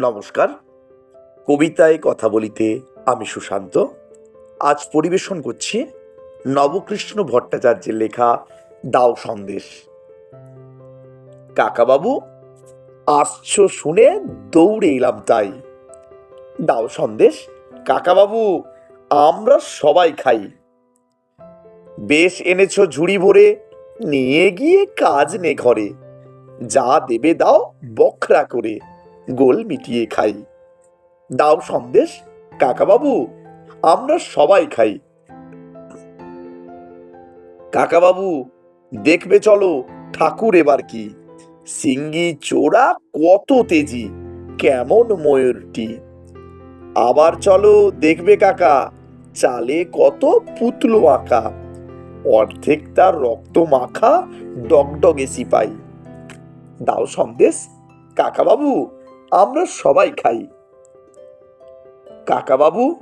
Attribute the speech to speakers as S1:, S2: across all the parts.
S1: নমস্কার। কবিতায় কথা বলিতে আমি সুশান্ত। আজ পরিবেশন করছি নবকৃষ্ণ ভট্টাচার্যের লেখা দাও সন্দেশ। কাকাবাবু, আসছো শুনে দৌড়ে এলাম তাই। দাও সন্দেশ, কাকাবাবু, আমরা সবাই খাই। বেশ এনেছো ঝুড়ি ভরে, নিয়ে গিয়ে কাজ নে ঘরে। যা দেবে দাও বখরা করে। গোল মিটিয়ে খাই। দাও সন্দেশ, কাকাবাবু, আমরা সবাই খাই। কাকাবাবু, দেখবে চলো, ঠাকুর এবার কি? সিঙ্গি চোরা কত তেজি, কেমন ময়ূরটি। আবার চলো, দেখবে কাকা, চালে কত পুতলো আঁকা। অর্ধেক তার রক্ত মাখা, ডগডগে সিপাই। দাও সন্দেশ, কাকাবাবু আমরা সবাই খাই। কাকাবাবু,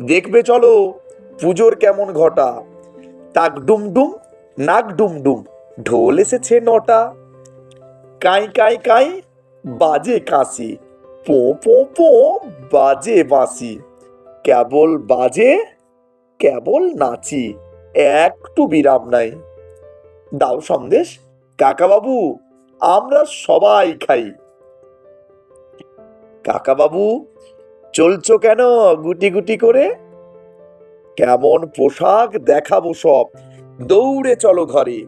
S1: দেখবে চলো পুজোর কেমন ঘটা। তাক ডুমডুম নাক ডুমডুম ঢোল এসেছে নটা। কাই কাই কাই, বাজে কাশি। পো পো পো, বাজে বাঁশি। কেবল বাজে, কেবল নাচি। একটু বিরাম নাই। দাও সন্দেশ। কাকাবাবু, আমরা সবাই খাই। কাকাবাবু, চলছো কেন গুটি গুটি করে? কেমন পোশাক দেখাবো সব। দৌড়ে চলো ঘরে।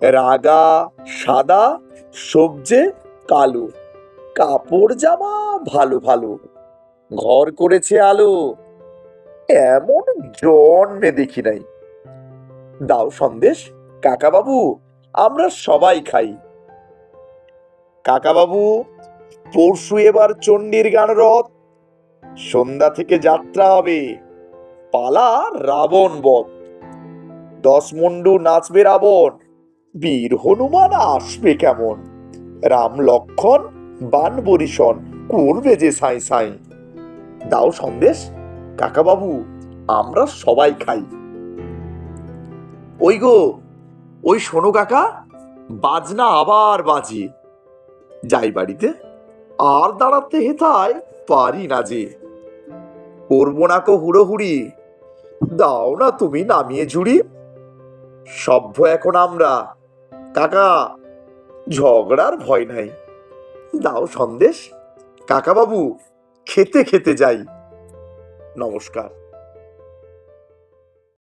S1: রাগা, সাদা, সবজে, কালো। কাপড় জামা ভালো ভালো। ঘর করেছে আলো। এমন জন্মে দেখি নাই। দাও সন্দেশ, কাকাবাবু, আমরা সবাই খাই। কাকাবাবু পরশু এবার চণ্ডীর গান রথ। সন্ধ্যা থেকে যাত্রা হবে। পালা রাবণ বধ। দশ মুন্ডু নাচবে রাবণ। বীর হনুমান আসবে কেমন? রাম লক্ষণ বান বরিশন করবে যে সাই সাই। দাও সন্দেশ, কাকাবাবু, আমরা সবাই খাই। ওই গো, ওই শোনো কাকা, বাজনা আবার বাজি যাই বাড়িতে। আর দাঁড়াতে হেথায় পারি না যে। করব না কো হুড়োহুড়ি। দাও না তুমি নামিয়ে ঝুড়ি। সভ্য এখন আমরা। কাকা, ঝগড়ার ভয় নাই। দাও সন্দেশ। কাকাবাবু, খেতে খেতে যাই। নমস্কার।